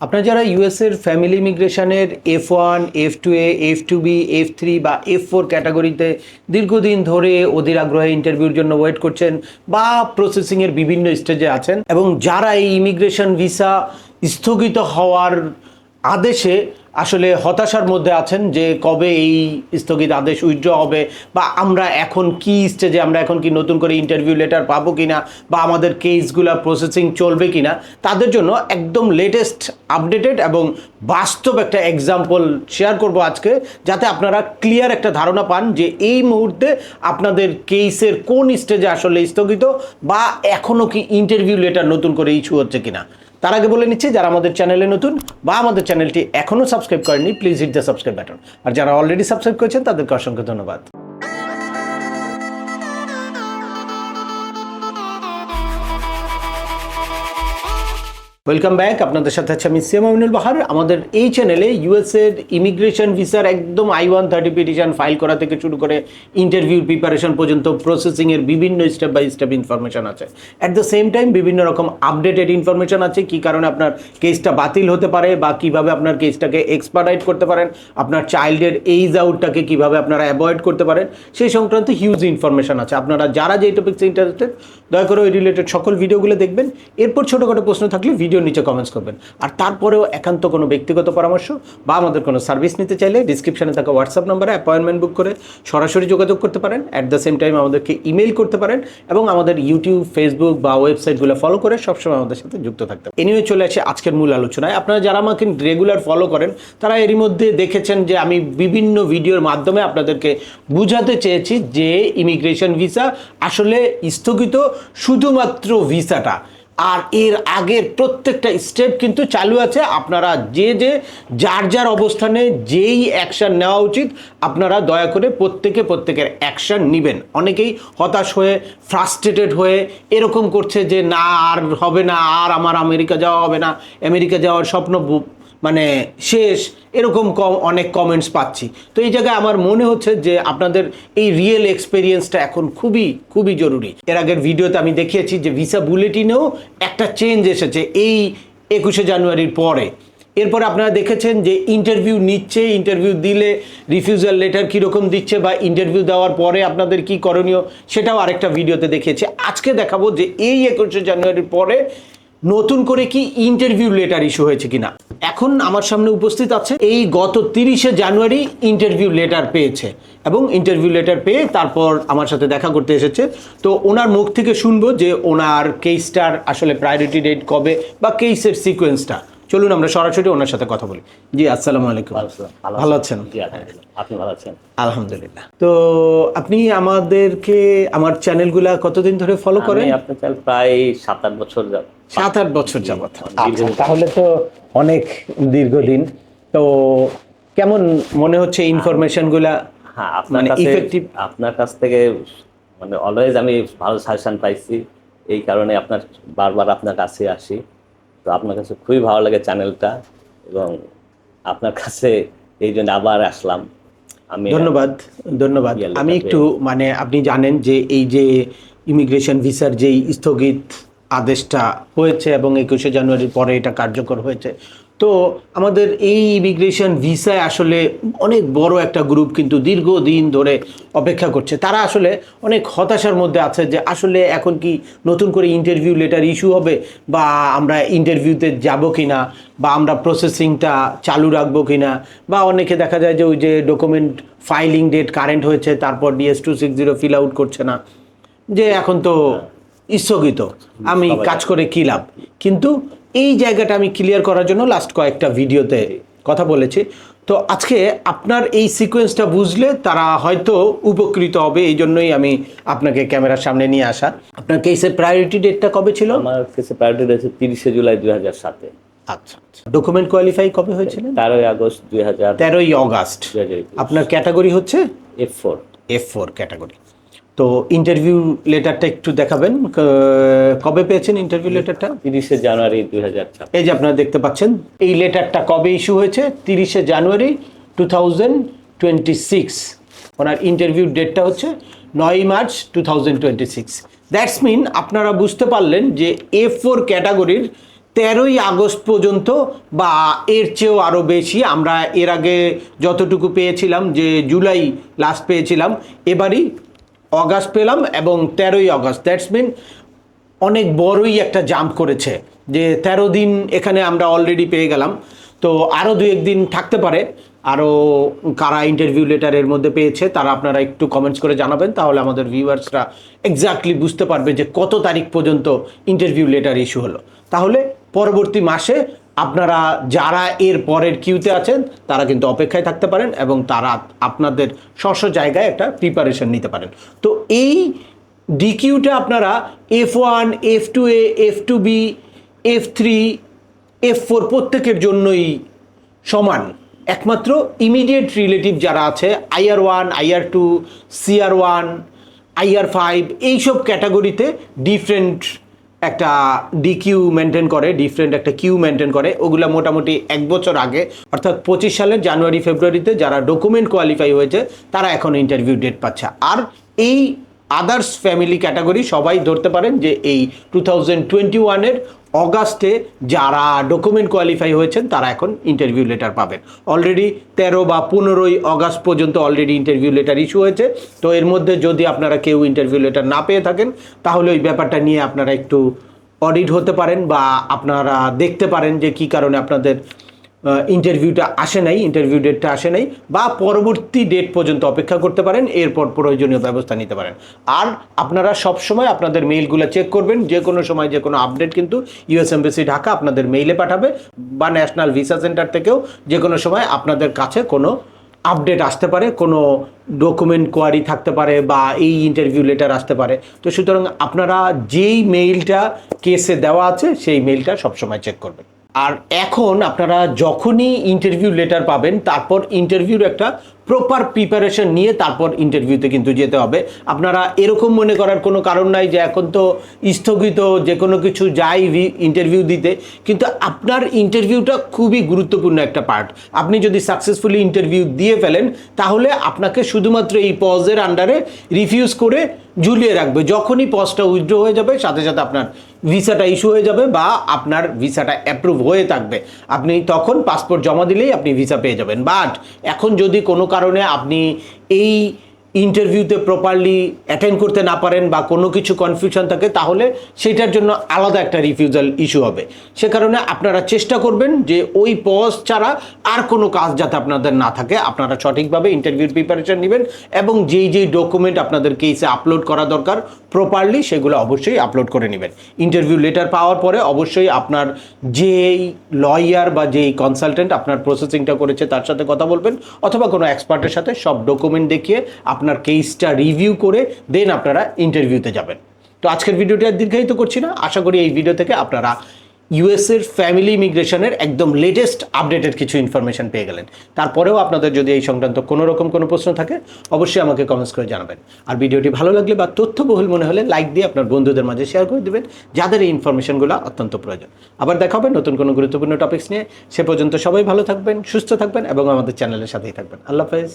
আপনারা যারা ইউএসের ফ্যামিলি ইমিগ্রেশনের F one F two A F two B F three বা এফ ফোর ক্যাটাগরিতে দীর্ঘদিন ধরে অধীর আগ্রহে ইন্টারভিউর জন্য ওয়েট করছেন বা প্রসেসিংয়ের বিভিন্ন স্টেজে আছেন এবং যারা এই ইমিগ্রেশন ভিসা স্থগিত হওয়ার আদেশে আসলে হতাশার মধ্যে আছেন যে কবে এই স্থগিত আদেশ উইথড্র হবে বা আমরা এখন কি স্টেজে আমরা এখন কি নতুন করে ইন্টারভিউ লেটার পাবো কি না বা আমাদের কেসগুলো প্রসেসিং চলবে কিনা, তাদের জন্য একদম লেটেস্ট আপডেটেড এবং বাস্তব একটা এক্সাম্পল শেয়ার করব আজকে, যাতে আপনারা ক্লিয়ার একটা ধারণা পান যে এই মুহূর্তে আপনাদের কেসের কোন স্টেজে আসলে স্থগিত বা এখনও কি ইন্টারভিউ লেটার নতুন করে ইস্যু হচ্ছে কিনা। তার আগে বলে নিচ্ছি, যারা আমাদের চ্যানেলে নতুন বা আমাদের চ্যানেলটি এখনও সাবস্ক্রাইব করেনি please hit the subscribe button আর যারা অলরেডি সাবস্ক্রাইব করেছেন, তাদেরকে অসংখ্য ধন্যবাদ। ওয়েলকাম ব্যাক আপনাদের সাথে আছে আমি সিএম আমিনুল বাহার। আমাদের এই চ্যানেলে ইউএসের ইমিগ্রেশন ভিসার একদম I one thirty petition file করা থেকে শুরু করে ইন্টারভিউ প্রিপারেশন পর্যন্ত প্রসেসিংয়ের বিভিন্ন স্টেপ বাই স্টেপ ইনফরমেশন আছে। অ্যাট দ্য সেম টাইম বিভিন্ন রকম আপডেটেড ইনফরমেশন আছে। কী কারণে আপনার কেসটা বাতিল হতে পারে বা কীভাবে আপনার কেসটাকে এক্সপার্টাইট করতে পারেন, আপনার চাইল্ডের এইজ আউটটাকে কীভাবে আপনারা অ্যাভয়েড করতে পারেন, সেই সংক্রান্ত হিউজ ইনফরমেশন আছে। আপনারা যারা যে টপিক্সে ইন্টারেস্টেড দয়া করে ওই রিলেটেড সকল ভিডিওগুলো দেখবেন। এরপর ছোটোখাটো প্রশ্ন থাকলে ভিডিওর নিচে কমেন্টস করবেন। আর তারপরেও একান্ত কোনো ব্যক্তিগত পরামর্শ বা আমাদের কোনো সার্ভিস নিতে চাইলে ডিসক্রিপশনে থাকা হোয়াটসঅ্যাপ নাম্বারে অ্যাপয়েন্টমেন্ট বুক করে সরাসরি যোগাযোগ করতে পারেন। অ্যাট দ্য সেম টাইম আমাদেরকে ইমেল করতে পারেন এবং আমাদের ইউটিউব ফেসবুক বা ওয়েবসাইটগুলো ফলো করে সবসময় আমাদের সাথে যুক্ত থাকতে এনিওয়ে চলে আসে আজকের মূল আলোচনায়। আপনারা যারা আমাকে রেগুলার ফলো করেন, তারা এরই মধ্যে দেখেছেন যে আমি বিভিন্ন ভিডিওর মাধ্যমে আপনাদেরকে বুঝাতে চেয়েছি যে ইমিগ্রেশন ভিসা আসলে স্থগিত শুধুমাত্র ভিসাটা আর এর আগের প্রত্যেকটা স্টেপ কিন্তু চালু আছে। আপনারা যে যে, যার যার অবস্থানে যেই অ্যাকশান নেওয়া উচিত, আপনারা দয়া করে প্রত্যেকে প্রত্যেকের অ্যাকশান নেবেন। অনেকেই হতাশ হয়ে ফ্রাস্ট্রেটেড হয়ে এরকম করছে যে, না, আর হবে না, আর আমার আমেরিকা যাওয়া হবে না। আমেরিকা যাওয়ার স্বপ্ন মানে শেষ, এরকম কম, অনেক কমেন্টস পাচ্ছি। তো এই জায়গায় আমার মনে হচ্ছে যে আপনাদের এই রিয়েল এক্সপেরিয়েন্সটা এখন খুবই খুবই জরুরি। এর আগের ভিডিওতে আমি দেখিয়েছি যে ভিসা বুলেটিনেও একটা চেঞ্জ এসেছে এই একুশে জানুয়ারির পরে। এরপর আপনারা দেখেছেন যে ইন্টারভিউ নিচ্ছে ইন্টারভিউ দিলে রিফিউজাল লেটার কীরকম দিচ্ছে বা ইন্টারভিউ দেওয়ার পরে আপনাদের কি করণীয় সেটাও আরেকটা ভিডিওতে দেখিয়েছি। আজকে দেখাবো যে এই একুশে জানুয়ারির পরে নতুন করে কি ইন্টারভিউ লেটার ইস্যু হয়েছে কিনা। এখন আমার সামনে উপস্থিত আছে এই গত তিরিশে জানুয়ারি ইন্টারভিউ লেটার পেয়েছে। এবং ইন্টারভিউ লেটার পেয়ে তারপর আমার সাথে দেখা করতে এসেছে। তো ওনার মুখ থেকে শুনব যে ওনার কেসটার আসলে প্রায়োরিটি ডেট কবে বা কেসের সিকোয়েন্সটা চলুন আমরা সরাসরি ওনার সাথে কথা বলি। জি আসসালামু আলাইকুম। ভালো আছেন? আপনি ভালো আছেন? আলহামদুলিল্লাহ। তো আপনি আমাদেরকে আমার চ্যানেলগুলা কতদিন ধরে ফলো করেন? আমি আপনার চ্যানেল প্রায় সাত আট বছর যাব সাত আট বছর যাবত তাহলে তো অনেক দীর্ঘদিন। তো কেমন মনে হচ্ছে ইনফরমেশনগুলা হ্যাঁ আপনার মানে কাছে আপনার কাছ থেকে মানে অলওয়েজ আমি ভালো সাজেশন পাইছি। এই কারণে আপনার বারবার আপনার কাছে আসি। তো আপনার কাছে খুবই ভালো লাগে চ্যানেলটা এবং আপনার কাছে এই জন্য আবার আসলাম। আমি ধন্যবাদ ধন্যবাদ। আমি একটু মানে আপনি জানেন যে এই যে ইমিগ্রেশন ভিসার যেই স্থগিত আদেশটা হয়েছে এবং একুশে জানুয়ারির পরে এটা কার্যকর হয়েছে তো আমাদের এই ইমিগ্রেশন ভিসায় আসলে অনেক বড় একটা গ্রুপ কিন্তু দীর্ঘদিন ধরে অপেক্ষা করছে। তারা আসলে অনেক হতাশার মধ্যে আছে যে আসলে এখন কি নতুন করে ইন্টারভিউ লেটার ইস্যু হবে বা আমরা ইন্টারভিউতে যাব কি না বা আমরা প্রসেসিংটা চালু রাখব কি না বা অনেকে দেখা যায় যে ওই যে ডকুমেন্ট ফাইলিং ডেট কারেন্ট হয়েছে তারপর DS two six zero fill out করছে না। যে এখন তো স্থগিত। আমি কাজ করে কী লাভ? কিন্তু এই জায়গাটা আমি ক্লিয়ার করার জন্য লাস্ট কয়েকটা ভিডিওতে কথা বলেছি। তো আজকে আপনার এই সিকোয়েন্সটা বুঝলে তারা হয়তো উপকৃত হবে এই জন্যই আমি আপনাকে ক্যামেরার সামনে নিয়ে আসা। আপনার কেসের প্রায়োরিটি ডেটটা কবে ছিল? আমার কাছে প্রায়োরিটি রয়েছে তিরিশে জুলাই দুই হাজার সাতে। আচ্ছা আচ্ছা। ডকুমেন্ট কোয়ালিফাই কবে হয়েছিল তেরোই আগস্ট দুই হাজার তেরোই অগাস্ট। আপনার ক্যাটাগরি হচ্ছে? F four F four category তো ইন্টারভিউ লেটারটা একটু দেখাবেন। কবে পেয়েছেন ইন্টারভিউ লেটারটা তিরিশে জানুয়ারি দুই হাজার এই যে আপনারা দেখতে পাচ্ছেন এই লেটারটা কবে ইস্যু হয়েছে? তিরিশে January two thousand twenty six ওনার ইন্টারভিউ ডেটটা হচ্ছে নয় March two thousand twenty six that's mean আপনারা বুঝতে পারলেন যে এ ফোর ক্যাটাগরির তেরোই আগস্ট পর্যন্ত বা এর চেয়েও আরও বেশি আমরা এর আগে যতটুকু পেয়েছিলাম যে জুলাই লাস্ট পেয়েছিলাম এবারই অগাস্ট পেলাম এবং তেরোই আগস্ট দ্যাটস মিন অনেক বড়ই একটা জাম্প করেছে, যে তেরো দিন এখানে আমরা অলরেডি পেয়ে গেলাম। তো আরও দু একদিন থাকতে পারে আরও কারা ইন্টারভিউ লেটারের মধ্যে পেয়েছে, তারা আপনারা একটু কমেন্টস করে জানাবেন, তাহলে আমাদের ভিউয়ার্সরা এক্স্যাক্টলি বুঝতে পারবে যে কত তারিখ পর্যন্ত ইন্টারভিউ লেটার ইস্যু হলো। তাহলে পরবর্তী মাসে আপনারা যারা এর পরের কিউতে আছেন, তারা কিন্তু অপেক্ষায় থাকতে পারেন এবং তারা আপনাদের স্ব জায়গায় একটা প্রিপারেশন নিতে পারেন। তো এই ডিকিউটা আপনারা F one F two A F two B F three F four প্রত্যেকের জন্যই সমান। একমাত্র ইমিডিয়েট রিলেটিভ যারা আছে IR one IR two CR one IR five এইসব ক্যাটাগরিতে ডিফারেন্ট একটা ডিকিউ মেনটেন করে ডিফারেন্ট একটা কিউ মেনটেন করে, ওগুলো মোটামুটি এক বছর আগে, অর্থাৎ পঁচিশ সালের জানুয়ারি, ফেব্রুয়ারিতে যারা ডকুমেন্ট কোয়ালিফাই হয়েছে, তারা এখন ইন্টারভিউ ডেট পাচ্ছে। আর এই আদার্স ফ্যামিলি ক্যাটাগরি সবাই ধরতে পারেন যে এই টু থাউজেন্ড টোয়েন্টি ওয়ানের অগাস্টে যারা ডকুমেন্ট কোয়ালিফাই হয়েছেন, তারা এখন ইন্টারভিউ লেটার পাবেন। অলরেডি তেরো বা পনেরোই অগাস্ট পর্যন্ত অলরেডি ইন্টারভিউ লেটার ইস্যু হয়েছে। তো এর মধ্যে যদি আপনারা কেউ ইন্টারভিউ লেটার না পেয়ে থাকেন, তাহলে ওই ব্যাপারটা নিয়ে আপনারা একটু অডিট হতে পারেন বা আপনারা দেখতে পারেন যে কি কারণে আপনাদের ইন্টারভিউটা আসে নাই ইন্টারভিউ ডেটটা আসে নাই, বা পরবর্তী ডেট পর্যন্ত অপেক্ষা করতে পারেন, এরপর প্রয়োজনীয় ব্যবস্থা নিতে পারেন। আর আপনারা সবসময় আপনাদের মেইলগুলো চেক করবেন, যে কোনো সময় যে কোনো আপডেট কিন্তু ইউএস এমবেসি ঢাকা আপনাদের মেইলে পাঠাবে, বা ন্যাশনাল ভিসা সেন্টার থেকেও যে কোনো সময় আপনাদের কাছে কোনো আপডেট আসতে পারে, কোনো ডকুমেন্ট কোয়ারি থাকতে পারে, বা এই ইন্টারভিউ লেটার আসতে পারে। তো সুতরাং আপনারা যেই মেইলটা কেসে দেওয়া আছে, সেই মেইলটা সবসময় চেক করবেন। আর এখন আপনারা যখনই ইন্টারভিউ লেটার পাবেন তারপর ইন্টারভিউর একটা প্রপার প্রিপারেশন নিয়ে তারপর ইন্টারভিউতে কিন্তু যেতে হবে। আপনারা এরকম মনে করার কোনো কারণ নাই যে এখন তো স্থগিত, যে কোনো কিছু যাই ইন্টারভিউ দিতে। কিন্তু আপনার ইন্টারভিউটা খুবই গুরুত্বপূর্ণ একটা পার্ট আপনি যদি সাকসেসফুলি ইন্টারভিউ দিয়ে ফেলেন, তাহলে আপনাকে শুধুমাত্র এই পজের আন্ডারে রিফিউজ করে ঝুলিয়ে রাখবে। যখনই পজটা উইথড্র হয়ে যাবে, সাথে সাথে আপনার ভিসাটা ইস্যু হয়ে যাবে বা আপনার ভিসাটা অ্যাপ্রুভ হয়ে থাকবে। আপনি তখন পাসপোর্ট জমা দিলেই আপনি ভিসা পেয়ে যাবেন। বাট এখন যদি কোনো কারণে আপনি এই ইন্টারভিউতে প্রপারলি অ্যাটেন্ড করতে না পারেন বা কোনো কিছু কনফিউশন থাকে, তাহলে সেটার জন্য আলাদা একটা রিফিউজাল ইস্যু হবে। সে কারণে আপনারা চেষ্টা করবেন যে ওই পজ ছাড়া আর কোনো কাজ যাতে আপনাদের না থাকে। আপনারা সঠিকভাবে ইন্টারভিউর প্রিপারেশন নেবেন এবং যেই যেই ডকুমেন্ট আপনাদের কেসে আপলোড করা দরকার প্রপারলি সেগুলো অবশ্যই আপলোড করে নেবেন। ইন্টারভিউ লেটার পাওয়ার পরে অবশ্যই আপনার যেই লয়ার বা যেই কনসালটেন্ট আপনার প্রসেসিংটা করেছে, তার সাথে কথা বলবেন অথবা কোনো এক্সপার্টের সাথে সব ডকুমেন্ট দেখিয়ে আপনার কেসটা রিভিউ করে দেন আপনারা ইন্টারভিউতে যাবেন। তো আজকের ভিডিওটি আর দীর্ঘায়িত করছি না। আশা করি এই ভিডিও থেকে আপনারা ইউএসের ফ্যামিলি ইমিগ্রেশনের একদম লেটেস্ট আপডেটেড কিছু ইনফরমেশন পেয়ে গেলেন। তারপরেও আপনাদের যদি এই সংক্রান্ত কোনো রকম কোনো প্রশ্ন থাকে, অবশ্যই আমাকে কমেন্টস করে জানাবেন। আর ভিডিওটি ভালো লাগলে বা তথ্যবহুল মনে হলে লাইক দিয়ে আপনার বন্ধুদের মাঝে শেয়ার করে দেবেন, যাদের এই ইনফরমেশনগুলো অত্যন্ত প্রয়োজন। আবার দেখা হবে নতুন কোনো গুরুত্বপূর্ণ টপিকস নিয়ে। সে পর্যন্ত সবাই ভালো থাকবেন, সুস্থ থাকবেন এবং আমাদের চ্যানেলের সাথেই থাকবেন। আল্লাহ হাফেজ।